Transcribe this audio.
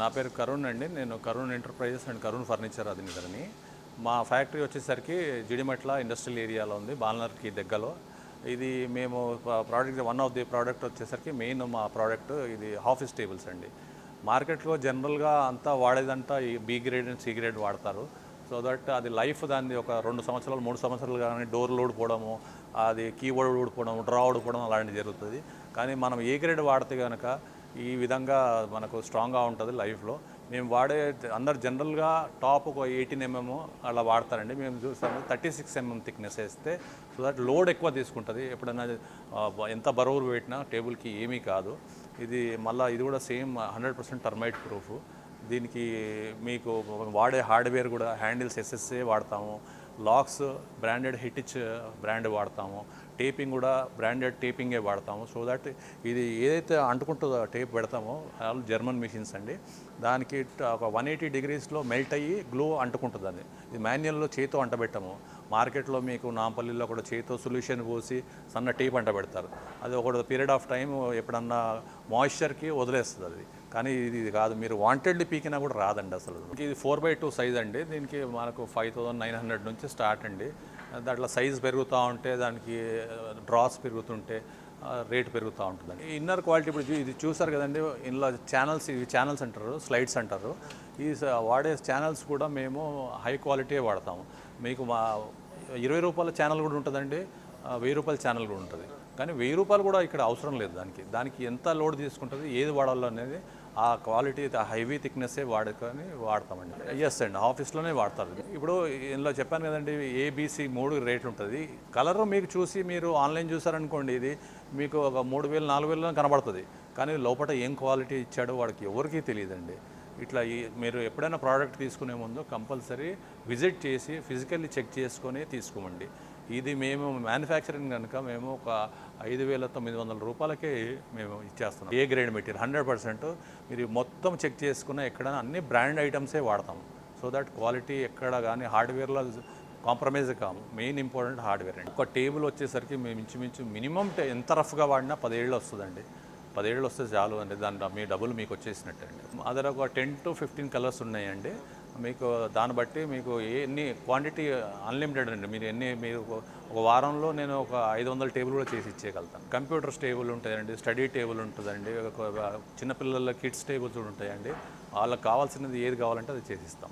నా పేరు కరుణ్ అండి. నేను Karun enterprises and Karun furniture అధినేతని మా ఫ్యాక్టరీ వచ్చేసరికి జిడిమెట్ల ఇండస్ట్రియల్ ఏరియాలో ఉంది బాలనర్కి దగ్గరలో. ఇది మేము product one of the product వచ్చేసరికి మెయిన్ మా ప్రోడక్ట్ ఇది ఆఫీస్ టేబుల్స్ అండి. మార్కెట్లో జనరల్గా అంతా వాడేదంతా ఈ B grade and C grade వాడతారు. సో దట్ అది లైఫ్ దాన్ని ఒక రెండు సంవత్సరాలు మూడు సంవత్సరాలు కానీ డోర్లు ఊడిపోవడము అది కీబోర్డ్ ఊడిపోవడం డ్రా ఊడిపోవడం అలాంటివి జరుగుతుంది. కానీ మనం ఏ గ్రేడ్ వాడితే కనుక ఈ విధంగా మనకు స్ట్రాంగ్గా ఉంటుంది లైఫ్లో. మేము వాడే అందరు జనరల్గా టాప్ ఒక ఎయిటీన్ ఎంఎం అలా వాడతారండి. మేము చూస్తాము థర్టీ సిక్స్ ఎంఎం థిక్నెస్ వేస్తే సో దట్ లోడ్ ఎక్కువ తీసుకుంటుంది. ఎప్పుడైనా ఎంత బరువులు పెట్టినా టేబుల్కి ఏమీ కాదు. ఇది మళ్ళీ ఇది కూడా same hundred percent termite proof. దీనికి మీకు వాడే హార్డ్వేర్ కూడా హ్యాండిల్స్ ఎస్ఎస్ఏ వాడతాము. లాక్స్ బ్రాండెడ్ హిటిచ్ బ్రాండ్ వాడతాము. టేపింగ్ కూడా బ్రాండెడ్ టేపింగే వాడతాము. సో దట్ ఇది ఏదైతే అంటుకుంటుందో టేప్ పెడతామో ఆల్ జర్మన్ మిషన్స్ అండి దానికి ఒక వన్ ఎయిటీ డిగ్రీస్లో మెల్ట్ అయ్యి గ్లూ అంటుకుంటుంది అది ఇది మాన్యువల్లో చేతితో అంటబెట్టము. మార్కెట్లో మీకు నాంపల్లిలో కూడా చేతితో సొల్యూషన్ పోసి సన్న టీ పంట పెడతారు. అది ఒక పీరియడ్ ఆఫ్ టైం ఎప్పుడన్నా మాయిశ్చర్కి వదిలేస్తుంది అది. కానీ ఇది ఇది కాదు మీరు వాంటెడ్లీ పీకినా కూడా రాదండి అసలు. ఇది ఫోర్ బై టూ సైజ్ అండి. దీనికి మనకు ఫైవ్ థౌజండ్ నైన్ హండ్రెడ్ నుంచి స్టార్ట్ అండి. దాంట్లో సైజ్ పెరుగుతూ ఉంటే దానికి డ్రాస్ పెరుగుతుంటే రేట్ పెరుగుతూ ఉంటుందండి. ఇన్నర్ క్వాలిటీ ఇప్పుడు ఇది చూసారు కదండి ఇందులో ఛానల్స్ ఇవి ఛానల్స్ అంటారు స్లైడ్స్ అంటారు. ఈ వాడే ఛానల్స్ కూడా మేము హై క్వాలిటీ వాడతాము. మీకు మా ఇరవై రూపాయల ఛానల్ కూడా ఉంటుందండి వెయ్యి రూపాయల ఛానల్ కూడా ఉంటుంది. కానీ వెయ్యి రూపాయలు కూడా ఇక్కడ అవసరం లేదు దానికి. దానికి ఎంత లోడ్ తీసుకుంటుంది ఏది వాడాలో అనేది ఆ క్వాలిటీ హైవీ థిక్నెస్సే వాడుకొని వాడతామండి. ఎస్ అండి ఆఫీస్లోనే వాడతారు. ఇప్పుడు ఇందులో చెప్పాను కదండి ఏబీసీ మూడు రేట్ ఉంటుంది. కలర్ మీకు చూసి మీరు ఆన్లైన్ చూసారనుకోండి ఇది మీకు ఒక మూడు వేలు నాలుగు వేలలో కనబడుతుంది. కానీ లోపల ఏం క్వాలిటీ ఇచ్చాడో వాడికి ఎవరికీ తెలియదండి. ఇట్లా ఈ మీరు ఎప్పుడైనా ప్రోడక్ట్ తీసుకునే ముందు కంపల్సరీ విజిట్ చేసి ఫిజికల్లీ చెక్ చేసుకొని తీసుకోమండి. ఇది మేము మ్యానుఫ్యాక్చరింగ్ కనుక మేము ఒక ఐదు వేల తొమ్మిది వందల రూపాయలకే మేము ఇచ్చేస్తున్నాం. A grade material hundred percent మీరు మొత్తం చెక్ చేసుకున్న ఎక్కడైనా అన్ని బ్రాండ్ ఐటమ్సే వాడతాం. సో దట్ క్వాలిటీ ఎక్కడ కానీ హార్డ్వేర్లో కాంప్రమైజ్ కాము. మెయిన్ ఇంపార్టెంట్ హార్డ్వేర్ అండి. ఒక టేబుల్ వచ్చేసరికి మేము ఇంచుమించు మినిమం ఎంత రఫ్గా వాడినా పదేళ్ళు వస్తుందండి. పదేళ్ళు వస్తే చాలు అండి. దాని మీ డబ్బులు మీకు వచ్చేసినట్టు అండి. మా దగ్గర ఒక టెన్ టు ఫిఫ్టీన్ కలర్స్ ఉన్నాయండి. మీకు దాన్ని బట్టి మీకు ఎన్ని క్వాంటిటీ అన్లిమిటెడ్ అండి. మీరు ఎన్ని మీరు ఒక- వారంలో నేను ఒక ఐదు వందల టేబుల్ కూడా చేసి ఇచ్చేయగలుగుతాను. కంప్యూటర్స్ టేబుల్ ఉంటాయండి స్టడీ టేబుల్ ఉంటుందండి ఒక చిన్నపిల్లల కిడ్స్ టేబుల్స్ కూడా ఉంటాయండి. వాళ్ళకి కావాల్సినది ఏది కావాలంటే అది చేసిస్తాం